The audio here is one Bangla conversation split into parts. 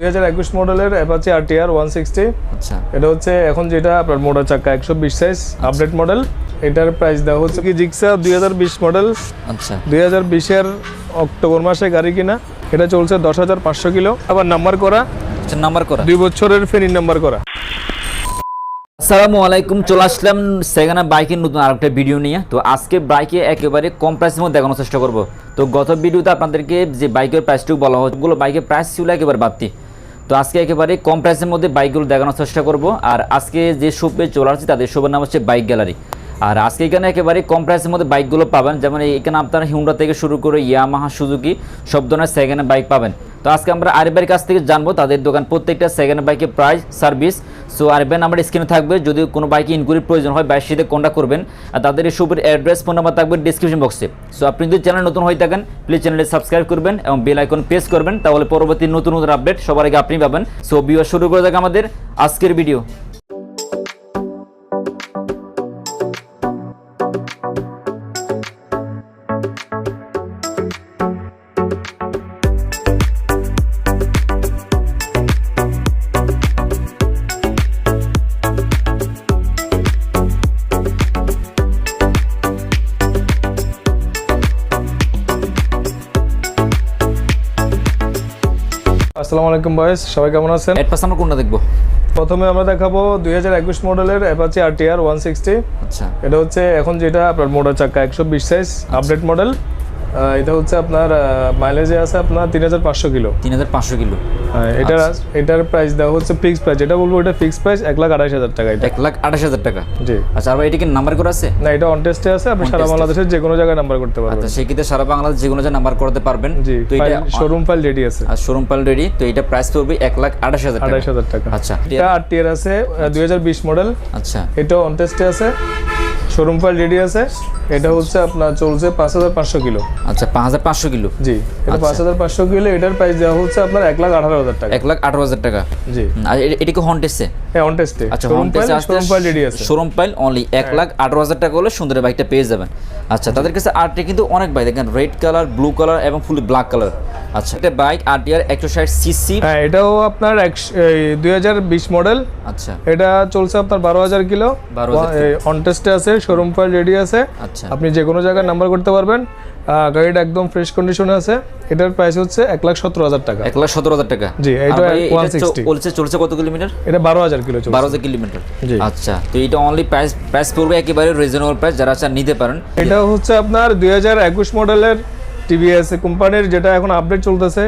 দুই হাজার একুশ মডেলের অ্যাপাচি আরটিআর ওয়ান সিক্সটি আচ্ছা। এটা হচ্ছে এখন যেটা আপনার মোটর চাকা একশো বিশ সাইজ আপডেট মডেল এটার প্রাইস দেওয়া হচ্ছে কি জিক্সা দুই হাজার বিশ মডেল আচ্ছা। দুই হাজার বিশের অক্টোবর মাসে গাড়ি কিনা এটা চলছে দশ হাজার পাঁচশো কিলো। আবার নাম্বার করা। আচ্ছা নাম্বার করা। দুই বছরের ফেনি নাম্বার করা। আসসালামু আলাইকুম চলে আসলাম সেখানে বাইকের নতুন আরেকটা ভিডিও নিয়ে। তো আজকে বাইকে একেবারে কম প্রাইসের মধ্যে দেখানোর চেষ্টা করব। তো গত ভিডিওতে আপনাদেরকে যে বাইকের প্রাইসটুকু বলা হয় ওগুলো বাইকের প্রাইস ছিল একেবারে বাড়তি। তো আজকে একেবারে কম প্রাইসের মধ্যে বাইকগুলো দেখানোর চেষ্টা করব। আর আজকে যে শোপে চলে আসছে, তাদের শোপের নাম হচ্ছে বাইক গ্যালারি আর আজকে এখানে একেবারে কম প্রাইসের মধ্যে বাইকগুলো পাবেন। যেমন এখানে আপনারা হিউন্ডা থেকে শুরু করে ইয়ামাহা সুজুকি সব ধরনের সেকেন্ড বাইক পাবেন। তো আজকে আমরা আরিফের কাছ থেকে জানব তাদের দোকান প্রত্যেকটা সেকেন্ড বাইকের প্রাইস সার্ভিস সো আরিবেন আমার স্ক্রিনে থাকবে, যদি কোনো বাইকে ইনকোয়ারির প্রয়োজন হয় বাইকের সাথে কন্ট্যাক্ট করবেন। আর তাদের এই অ্যাড্রেস ফোন নাম্বার থাকবে ডিসক্রিপশন বক্সে সো আপনি যদি চ্যানেল নতুন হয়ে থাকেন প্লিজ চ্যানেলে সাবস্ক্রাইব করবেন এবং বেল আইকন প্রেস করবেন, তাহলে পরবর্তী নতুন নতুন আপডেট সবার আগে আপনি পাবেন। সো বিও শুরু করে থাকে আমাদের আজকের ভিডিও আসসালামু আলাইকুম বয়স সবাই কেমন আছেন? এট আমরা কোনটা দেখব? প্রথমে আমরা দেখাবো দুই হাজার একুশ মডেলের অ্যাপাচি আর ওয়ান সিক্সটি আচ্ছা। এটা হচ্ছে এখন যেটা আপনার মোটর চাকা একশো বিশ সাইজ আপডেট মডেল এটা হচ্ছে আপনার মাইলেজে আছে আপনার তিন হাজার পাঁচশো কিলো। তিন হাজার পাঁচশো কিলো। এটার এটার প্রাইস দেওয়া হচ্ছে ফিক্স প্রাইস যেটা বলব এটা ফিক্স প্রাইস এক লাখ আড়াইশ হাজার টাকা এটা। এক লাখ আঠাশ হাজার টাকা। জি। আচ্ছা আর এটা কি নাম্বার করা আছে? না এটা অন টেস্টে আছে আপনি সারা বাংলাদেশের যে কোনো জায়গায় নাম্বার করতে পারবেন। আচ্ছা সেই ক্ষেত্রে সারা বাংলাদেশ যে কোনো জায়গায় নাম্বার করতে পারবেন। জি তো এটা শোরুম ফাইল রেডি আছে। আর শোরুম পাল রেডি তো এটা প্রাইস পড়বে এক লাখ আঠাশ হাজার টাকা। আড়াইশ হাজার টাকা। আচ্ছা। এটা আট টিয়ার আছে দুই হাজার বিশ মডেল আচ্ছা। এটা অন টেস্টে আছে। শোরুম ফাইল রেডি আছে। এটা হচ্ছে আপনার চলছে পাঁচ হাজার পাঁচশো কিলো। আচ্ছা পাঁচ হাজার পাঁচশো কিলো? জি এটা পাঁচ হাজার পাঁচশো কিলো এটার প্রাইস দেওয়া হচ্ছে আপনার এক লাখ আঠারো হাজার টাকা। এক লাখ আঠারো হাজার টাকা। জি। আর এটা কি হন টেস্টে হ্যাঁ অন টেস্টে আচ্ছা শোরুম হন টেস্টে শোরুম ফাইল রেডি আছে। শোরুম পাইল অনলি এক লাখ আঠারো হাজার টাকা হলে সুন্দর বাইকটা পেয়ে যাবেন। আচ্ছা তাদের কাছে আরটি কিন্তু অনেক বাইক দেখেন রেড কালার ব্লু কালার এবং ফুল ব্ল্যাক কালার আচ্ছা। এটা বাইক আরটিআর একশো ষাট সিসি। হ্যাঁ এটাও আপনার দুই হাজার বিশ মডেল। আচ্ছা। এটা চলছে আপনার বারো হাজার কিলো। 12,000 অন টেস্টে আছে শোরুম ফাইল রেডি আছে। আচ্ছা। আপনি যে কোনো জায়গায় নাম্বার করতে পারবেন। গাড়িটা একদম ফ্রেশ কন্ডিশনে আছে। এটার প্রাইস হচ্ছে এক লাখ সতেরো হাজার টাকা। এক লাখ সতেরো হাজার টাকা? জি, এটা ভাই, এটা 160 চলছে চলছে কত কিলোমিটার? এটা বারো হাজার কিলো চলছে। বারো হাজার কিলোমিটার। জি। আচ্ছা তো এটা অনলি প্রাইস প্রাইস পড়বে একেবারে রিজনেবল প্রাইস যারা চান নিতে পারেন। এটা হচ্ছে আপনার দুই হাজার একুশ মডেলের টিভিএস কোম্পানির যেটা এখন আপডেট চলতেছে।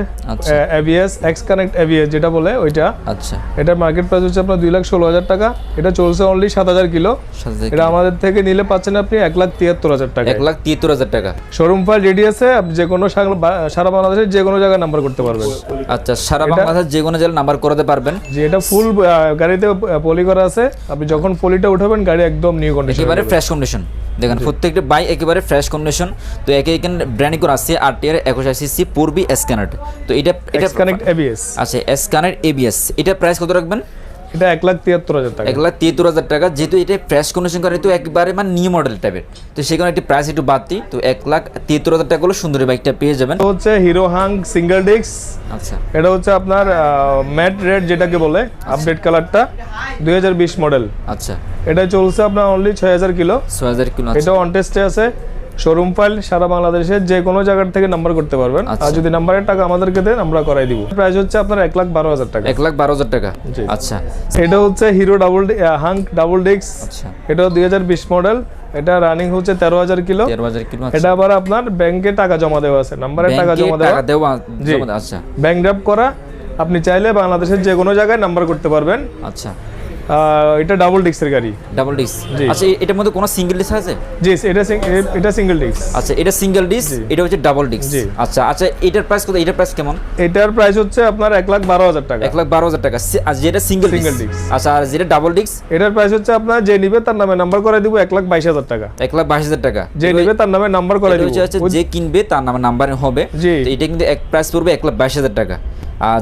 এভিএস এক্স কানেক্ট এভিএস যেটা বলে ওইটা। আচ্ছা। এটার মার্কেট প্রাইস হচ্ছে আপনার দুই লাখ ষোলো হাজার টাকা। এটা চলছে অনলি সাত হাজার কিলো। এটা আমাদের থেকে নিলে পাচ্ছেন আপনি এক লাখ তিয়াত্তর হাজার টাকা এক লাখ তিয়াত্তর হাজার টাকা। শোরুম ফাইল রেডি আছে আপনি যে কোনো সারা- বাংলাদেশের যে কোনো জায়গায় নাম্বার করতে পারবেন। আচ্ছা সারা বাংলাদেশ যে কোনো জায়গায় নাম্বার করাতে পারবেন। যে এটা ফুল গাড়িতে পলি করা আছে। আপনি যখন পলিটা উঠাবেন গাড়ি একদম নিউ কন্ডিশন একেবারে ফ্রেশ কন্ডিশন দেখেন প্রত্যেকটা বাইক একেবারে ফ্রেশ কন্ডিশন তো একে এখানে ব্র্যান্ডিং করা আছে আর টি আর একুশ আইসিসি পূর্বি স্ক্যানার তো এটা এটা কানেক্ট এবিএস আচ্ছা স্ক্যানার এবিএস এটা প্রাইস কত রাখবেন? এটা এক লাখ তিয়াত্তর হাজার টাকা। এক লাখ তিয়াত্তর হাজার টাকা যেহেতু এটা ফ্রেশ কন্ডিশন করে তো একবারে মানে নিউ মডেল টাইপের তো সেখানে একটি প্রাইস একটু বাড়তি তো এক লাখ তিয়াত্তর হাজার টাকা হলে সুন্দর বাইকটা পেয়ে যাবেন। হচ্ছে হিরো হাং সিঙ্গেল ডিস্ক আচ্ছা। এটা হচ্ছে আপনার ম্যাট রেড যেটাকে বলে আপডেট কালারটা দুই হাজার বিশ মডেল আচ্ছা। এটা চলছে আপনার অনলি ছয় হাজার কিলো। ছয় হাজার কিলো এটা অন টেস্টে আছে। শোরুম ফাইল সারা বাংলাদেশের যে কোনো জায়গার থেকে নাম্বার করতে পারবেন। আর আচ্ছা। যদি নাম্বারের টাকা আমাদেরকে দেন আমরা করাই দিব। প্রাইস হচ্ছে আপনার এক লাখ বারো হাজার টাকা। এক লাখ বারো হাজার টাকা। জি। আচ্ছা। এটা হচ্ছে হিরো ডাবল হাঙ্ক ডাবল আচ্ছা। এটা দুই হাজার বিশ মডেল এটা রানিং হচ্ছে তেরো হাজার কিলো। কিলো আছে এটা আবার আপনার ব্যাংকে টাকা জমা দেওয়া আছে। নাম্বারে টাকা জমা দেওয়া। টাকা দেওয়া আচ্ছা। ব্যাংক ড্রাফট করা। আপনি চাইলে বাংলাদেশের যে কোনো জায়গায় নাম্বার করতে পারবেন। আচ্ছা। এটা ডাবল ডিস্কের গাড়ি। ডাবল ডিস জি। আচ্ছা এটার মধ্যে কোনো সিঙ্গেল ডিস্ক আছে? জি এটা এটা সিঙ্গেল ডিস্ক আচ্ছা এটা সিঙ্গেল ডিস এটা হচ্ছে ডাবল ডিস জি। আচ্ছা আচ্ছা এটার প্রাইস কত? এটার প্রাইস কেমন? এটার প্রাইস হচ্ছে আপনার এক লাখ বারো হাজার টাকা। এক লাখ বারো হাজার টাকা। আর যেটা সিঙ্গেল Single ডিস disc। আচ্ছা আর যেটা ডাবল ডিস্ক এটার প্রাইস হচ্ছে আপনার যে নিবে তার নামে নাম্বার করে দিব এক লাখ বাইশ হাজার টাকা। এক লাখ বাইশ হাজার টাকা। যে নিবে তার নামে নাম্বার করে দিব। যে কিনবে তার নামে নাম্বার হবে। এটা কিন্তু এক প্রাইস পড়বে এক লাখ বাইশ হাজার টাকা।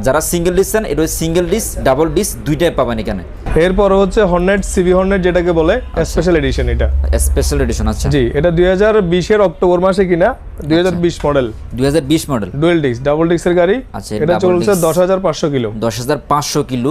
যারা সিঙ্গেল ডিস চান এটা সিঙ্গেল ডিস ডাবল ডিস দুইটাই পাবেন এখানে। এরপর হচ্ছে হর্নেট সিবি হর্নেট যেটাকে বলে স্পেশাল এডিশন এটা। স্পেশাল এডিশন আচ্ছা। জি এটা দুই হাজার বিশের অক্টোবর মাসে কিনা দুই হাজার বিশ মডেল দুই হাজার বিশ মডেল ডুয়েল ডিস্ক ডাবল ডিস্কের গাড়ি। আচ্ছা, এটা চলছে disc। দশ হাজার পাঁচশো কিলো। দশ হাজার পাঁচশো কিলো।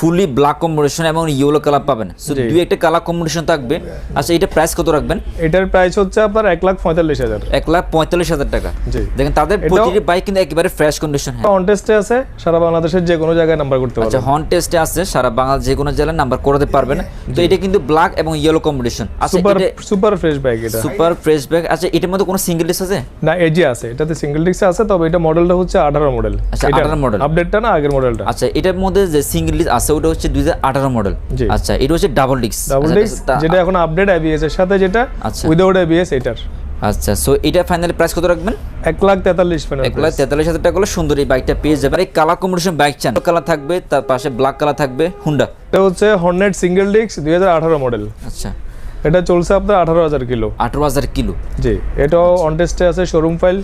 ফুলি ব্ল্যাক কম্বিনেশন এবং ইয়েলো কালার পাবেন। সো দুই একটা কালার কম্বিনেশন থাকবে। আচ্ছা এটা প্রাইস কত রাখবেন? এটার প্রাইস হচ্ছে আপনার এক লাখ পঁয়তাল্লিশ হাজার। এক লাখ পঁয়তাল্লিশ হাজার টাকা। জি। দেখেন তাদের প্রতিটি বাইক কিন্তু একেবারে ফ্রেশ কন্ডিশন হ্যাঁ। অন টেস্টে আছে সারা বাংলাদেশের যে কোনো জায়গায় নাম্বার করতে আচ্ছা পারবে হর্ন টেস্টে আছে সারা বাংলাদেশ যে কোনো জেলায় নাম্বার করাতে পারবেন। তো এটা কিন্তু ব্ল্যাক এবং ইয়েলো কম্বিনেশন আচ্ছা সুপার সুপার ফ্রেশ বাইক এটা। সুপার ফ্রেশ ব্যাগ আচ্ছা এটার মধ্যে কোনো সিঙ্গেল আছে? না এজি আছে। এটাতে সিঙ্গেল ডিস্ক আছে তবে এটা মডেলটা হচ্ছে আঠারো মডেল আচ্ছা, 18 model। আপডেটটা না আগের মডেলটা আচ্ছা এটার মধ্যে যে সিঙ্গেল ডিস আছে ওটা হচ্ছে দুই হাজার আঠারো মডেল আচ্ছা এটা হচ্ছে ডাবল ডিস্ক ডাবল ডিস্ক যেটা এখন আপডেট এবিএস এর সাথে যেটা আচ্ছা। উইদাউট এবিএস এটার। আচ্ছা সো এটা ফাইনালি প্রাইস কত রাখবেন? এক লাখ তেতাল্লিশ এক লাখ তেতাল্লিশ হাজার টাকা হলে সুন্দর এই বাইকটা পেয়ে যাবেন। এই কালার কম্বিনেশন বাইক চান। কালার থাকবে তার পাশে ব্ল্যাক কালার থাকবে হুন্ডা এটা হচ্ছে হর্নেট সিঙ্গেল ডিস্ক দুই হাজার আঠারো মডেল আচ্ছা। এটা চলছে আপনার আঠারো হাজার কিলো। আঠারো হাজার কিলো। জি এটাও অন টেস্টে আছে শোরুম ফাইল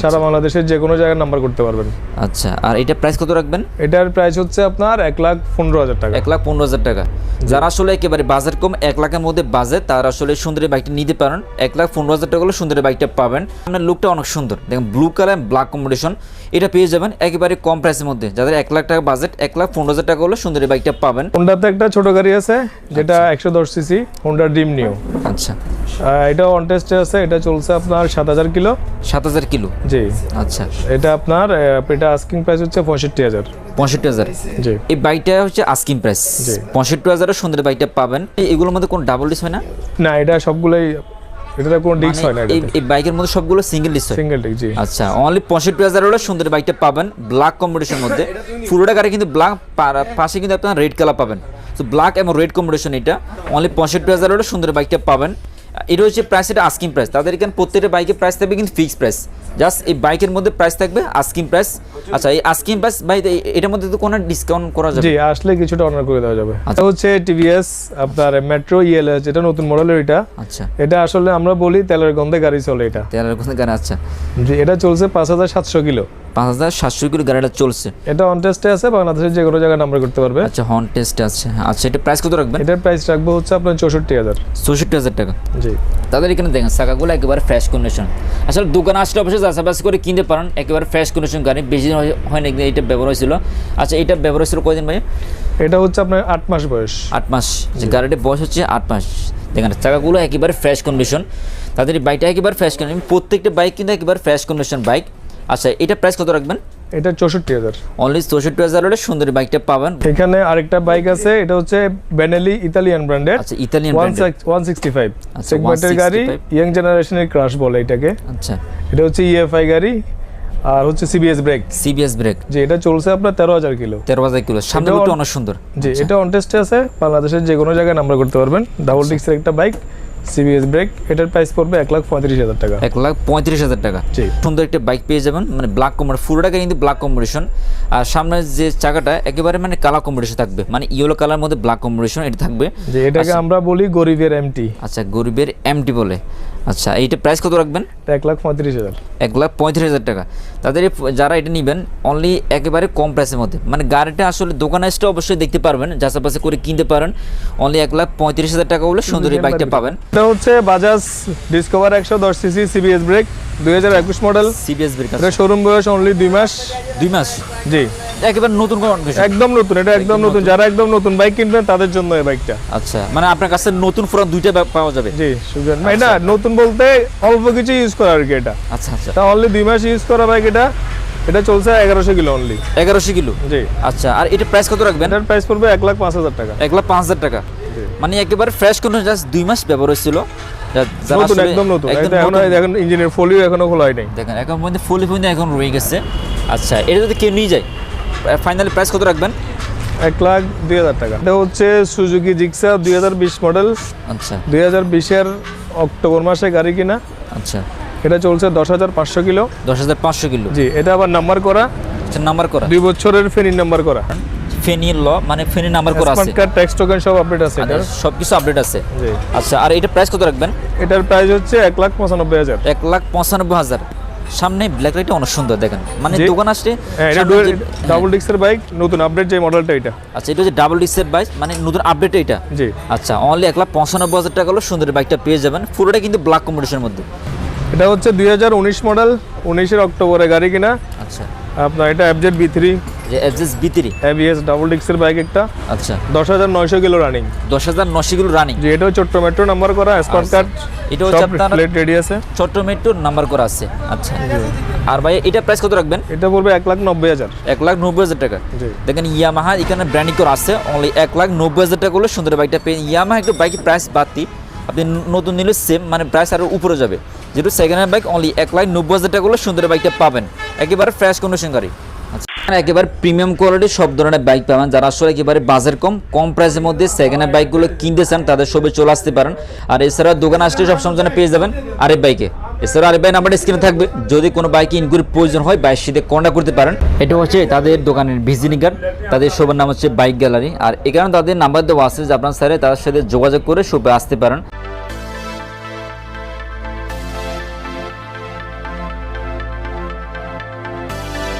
সারা বাংলাদেশের যে কোনো জায়গায় নাম্বার করতে পারবেন। আচ্ছা আর এটা প্রাইস কত রাখবেন? এটার প্রাইস হচ্ছে আপনার এক লাখ পনেরো হাজার টাকা। এক লাখ পনেরো হাজার টাকা। যারা আসলে একেবারে বাজেট কম এক লাখের মধ্যে বাজেট তারা আসলে সুন্দর বাইকটা নিতে পারেন। এক লাখ পনেরো হাজার টাকা হলে সুন্দর বাইকটা পাবেন। আপনার লুকটা অনেক সুন্দর। দেখেন ব্লু কালার ব্ল্যাক কম্বিনেশন এটা পেয়ে যাবেন একেবারে কম প্রাইসের মধ্যে। যাদের এক লাখ টাকা বাজেট এক লাখ পনেরো হাজার টাকা হলে সুন্দর বাইকটা পাবেন। হোন্ডাতে একটা ছোট গাড়ি আছে যেটা একশো দশ সিসি হোন্ডা ড্রিম নিউ আচ্ছা। এটা অন টেস্টে আছে এটা চলছে আপনার সাত হাজার কিলো। সাত হাজার কিলো? জি। আচ্ছা। এটা আপনার এটা আস্কিং প্রাইস হচ্ছে পঁয়ষট্টি হাজার। পঁয়ষট্টি হাজার। জি। এই বাইকটা হচ্ছে আস্কিং প্রাইস পঁয়ষট্টি হাজারের সুন্দর বাইকটা পাবেন। এগুলোর মধ্যে কোনো ডাবল ডিস হয় না? না এটা সবগুলোই এটাতে কোনো ডিস্ক হয় না মানে এই বাইকের মধ্যে সবগুলো সিঙ্গেল সিঙ্গেল ডিস্ক জি। আচ্ছা অনলি পঁয়ষট্টি হাজার হলে সুন্দর বাইকটা পাবেন। ব্ল্যাক কম্বিনেশন মধ্যে। পুরোটা গাড়ি কিন্তু ব্ল্যাক পাশে কিন্তু আপনার রেড কালার পাবেন। তো ব্ল্যাক এবং রেড কম্বিনেশন এটা। অনলি পঁয়ষট্টি হাজার হলে সুন্দর বাইকটা পাবেন। এটা হচ্ছে প্রাইস এটা আস্কিং প্রাইস তাদের এখানে প্রত্যেকটা বাইকের প্রাইস থাকবে কিন্তু ফিক্সড প্রাইস জাস্ট এই বাইকের মধ্যে প্রাইস থাকবে আস্কিং প্রাইস আচ্ছা এই আস্কিং প্রাইস ভাই এটার মধ্যে তো কোনো ডিসকাউন্ট করা যাবে? জি আসলে কিছুটা অনার করে দেওয়া যাবে। আচ্ছা। হচ্ছে টিভিএস আপনার মেট্রো ইএলএস যেটা নতুন মডেলের এটা। আচ্ছা। এটা আসলে আমরা বলি তেলের গন্ধে গাড়ি চলে এটা। তেলের কোনো গাড়ি আচ্ছা। জি এটা চলছে পাঁচ হাজার সাতশো কিলো। পাঁচ হাজার সাতশো কিলো গাড়িটা চলছে। এটা অন টেস্টে আছে বাংলাদেশের যে কোনো জায়গায় নাম্বার করতে পারবে। আচ্ছা হর্ন টেস্ট আছে। আচ্ছা এটা প্রাইস কত রাখবেন? এটার প্রাইস রাখব হচ্ছে আপনার চৌষট্টি হাজার। চৌষট্টি হাজার টাকা। জি। তাদের এখানে দেখেন চাকাগুলো একেবারে ফ্রেশ কন্ডিশন আসলে দোকানে আসলে অবশ্যই যাচাবাস করে কিনতে পারেন একেবারে ফ্রেশ কন্ডিশন গাড়ি বেশি দিন হয়- একদিন এটা ব্যবহার হয়েছিল। আচ্ছা এটা ব্যবহার হয়েছিল কয়দিন ভাই এটা হচ্ছে আপনার আট মাস বয়স। আট মাস। যে গাড়িটির বয়স হচ্ছে আট মাস। দেখেন চাকাগুলো একেবারে ফ্রেশ কন্ডিশন তাদের বাইকটা একেবারে ফ্রেশ কন্ডিশন প্রত্যেকটা বাইক কিন্তু একেবারে ফ্রেশ কন্ডিশন বাইক আচ্ছা এটা প্রাইস কত রাখবেন? এটা চৌষট্টি হাজার। অনলি চৌষট্টি হাজার হলে সুন্দর বাইকটা পাবেন। এখানে আরেকটা বাইক আছে এটা হচ্ছে বেনেলি ইতালিয়ান ব্র্যান্ডের আচ্ছা ইতালিয়ান ওয়ান ব্র্যান্ডের ওয়ান সিক্সটি ফাইভ। আচ্ছা, সেগমেন্টের গাড়ি 165 ইয়াং জেনারেশনের ক্রাশ বলে এটাকে। আচ্ছা। এটা হচ্ছে ইএফআই গাড়ি আর হচ্ছে সিবিএস ব্রেক সিবিএস ব্রেক যে এটা চলছে আপনার তেরো হাজার কিলো। তেরো হাজার কিলো। সামনে অনেক সুন্দর। জি এটা অন টেস্টে আছে বাংলাদেশের যে কোনো জায়গায় নাম্বার করতে পারবেন। ডাবল ডিস্কের একটা বাইক সিবিএস ব্রেক এটার প্রাইস পড়বে এক লাখ পঁয়ত্রিশ হাজার টাকা। এক লাখ পঁয়ত্রিশ হাজার টাকা। সুন্দর একটা বাইক পেয়ে যাবেন মানে ব্ল্যাক কম্বিনেশন পুরোটাকে কিন্তু ব্ল্যাক কম্বিনেশন আর সামনের যে চাকাটা একেবারে মানে কালার কম্বিনেশন থাকবে মানে ইয়েলো কালার মধ্যে ব্ল্যাক কম্বিনেশন এটা থাকবে। যে এটাকে আমরা বলি গরিবের এমটি আচ্ছা গরিবের এমটি বলে। আচ্ছা এইটা প্রাইস কত রাখবেন? এক লাখ পঁয়ত্রিশ হাজার। এক লাখ পঁয়ত্রিশ হাজার টাকা। তাদের যারা এটা নেবেন অনলি একেবারে কম প্রাইসের মধ্যে। মানে গাড়িটা আসলে দোকানে এসে অবশ্যই দেখতে পারবেন যাচাপাশে করে কিনতে পারেন। অনলি এক লাখ পঁয়ত্রিশ হাজার টাকা হলে সুন্দর এই বাইকটা পাবেন। এটা হচ্ছে বাজাজ ডিসকভার একশো দশ সিসি সিবিএস ব্রেক দুই হাজার একুশ মডেল সিবিএস ব্রেক এটা শোরুম বয়স অনলি দুই মাস। দুই মাস? জি। একেবারে নতুন একদম নতুন এটা একদম নতুন। যারা একদম নতুন বাইক কিনবেন তাদের জন্য এই বাইকটা আচ্ছা মানে আপনার কাছে নতুন পুরান দুইটা পাওয়া যাবে? জি সুজন। এটা নতুন বলতে অল্প কিছু ইউজ করা আর কি এটা। আচ্ছা আচ্ছা। তা অনলি দুই মাস ইউজ করা বাইক এটা। এটা চলছে এগারোশো কিলো অনলি এগারোশো কিলো? জি। আচ্ছা আর এটা প্রাইস কত রাখবেন? এটার প্রাইস পড়বে এক লাখ পাঁচ হাজার টাকা। এক লাখ পাঁচ হাজার টাকা। মানে একেবারে ফ্রেশ কোনো জাস্ট দুই মাস ব্যবহার হয়েছিল। নতুন একদম নতুন। এখন এখন ইঞ্জিনের ফলিও এখনও খোলা হয় নাই দেখেন এখন মধ্যে ফুলি ফুলি এখন রয়ে গেছে। আচ্ছা এটা যদি কেউ নিয়ে যায় ফাইনালি প্রাইস কত রাখবেন? এক লাখ দুই হাজার টাকা। এটা হচ্ছে সুজুকি জিক্সা দুই হাজার বিশ মডেল আচ্ছা। দুই হাজার বিশের অক্টোবর মাসে গাড়ি কিনা। আচ্ছা। এটা চলছে দশ হাজার পাঁচশো কিলো। দশ হাজার পাঁচশো কিলো। জি এটা আবার নাম্বার করা। আচ্ছা নাম্বার করা। দুই বছরের ফেনি নাম্বার করা। ফেনির ল মানে ফেনি নাম্বার করা আছে। কার্ড ট্যাক্স টোকেন সব আপডেট আছে এটার? সব কিছু আপডেট আছে। জি। আচ্ছা আর এটা প্রাইস কত রাখবেন? এটার প্রাইস হচ্ছে এক লাখ পঁচানব্বই হাজার। এক লাখ পঁচানব্বই হাজার। সামনে ব্ল্যাক লাইটটা অনেক সুন্দর দেখেন। মানে দোকান এটা সামনে ডাবল ডিস্কের বাইক নতুন আপডেট যে মডেলটা এটা। আচ্ছা এটা হচ্ছে ডাবল ডিসের বাইক মানে নতুন আপডেট এটা। জি। আচ্ছা অনলি এক লাখ পঁচানব্বই হাজার টাকা হলো সুন্দর বাইকটা পেয়ে যাবেন। পুরোটা কিন্তু ব্ল্যাক কম্পিটিশনের মধ্যে। এটা হচ্ছে দুই হাজার উনিশ মডেল উনিশের অক্টোবরে গাড়ি কিনা। আচ্ছা। আপনার এটা এফজেড বি থ্রি যে এফজেস বিতিরি এবিএস ডাবল ডিস্কের বাইক একটা। আচ্ছা। দশ হাজার নয়শো কিলো রানিং দশ হাজার নশিগুলো রানিং যে এটা ছোট্ট মেট্রো নাম্বার করা স্মার্ট কার্ড এটা হচ্ছে আপনার প্লেট রেডি আছে। ছোট্ট মেট্রোর নাম্বার করা আছে। আচ্ছা। আর ভাই এটা প্রাইস কত রাখবেন? এটা পড়বে এক লাখ নব্বই হাজার। এক লাখ নব্বই হাজার টাকা। দেখেন ইয়ামাহা এখানে ব্র্যান্ডিং করা আছে। অনলি এক লাখ নব্বই হাজার টাকা হলে সুন্দর বাইকটা পেয়ে ইয়ামাহা একটু বাইকের প্রাইস বাড়তি। আপনি নতুন নিলে সেম মানে প্রাইস আরও উপরে যাবে। যেহেতু সেকেন্ড হ্যান্ড বাইক অনলি এক লাখ নব্বই হাজার টাকা হলে সুন্দর বাইকটা পাবেন। একেবারে ফ্রেশ কন্ডিশন গাড়ি। আচ্ছা একেবারে প্রিমিয়াম কোয়ালিটির সব ধরনের বাইক পাবেন। যারা আসলে একেবারে বাজার কম কম প্রাইসের মধ্যে সেকেন্ড হ্যান্ড বাইকগুলো কিনতে চান, তাদের সবে চলে আসতে পারেন। আর এছাড়া দোকানে আসলে সবসময় যেন পেয়ে যাবেন আরেক বাইকে এছাড়া আরেক বাইক নাম্বারটা স্ক্রিনে থাকবে। যদি কোনো বাইকে ইনকুরির প্রয়োজন হয় বাইক সাথে কন্ট্যাক্ট করতে পারেন। এটা হচ্ছে তাদের দোকানের ভিজিটিং কার্ড তাদের শোবার নাম হচ্ছে বাইক গ্যালারি আর এখানে তাদের নাম্বার দেওয়া আছে যে আপনার স্যারে তাদের সাথে যোগাযোগ করে শপে আসতে পারেন।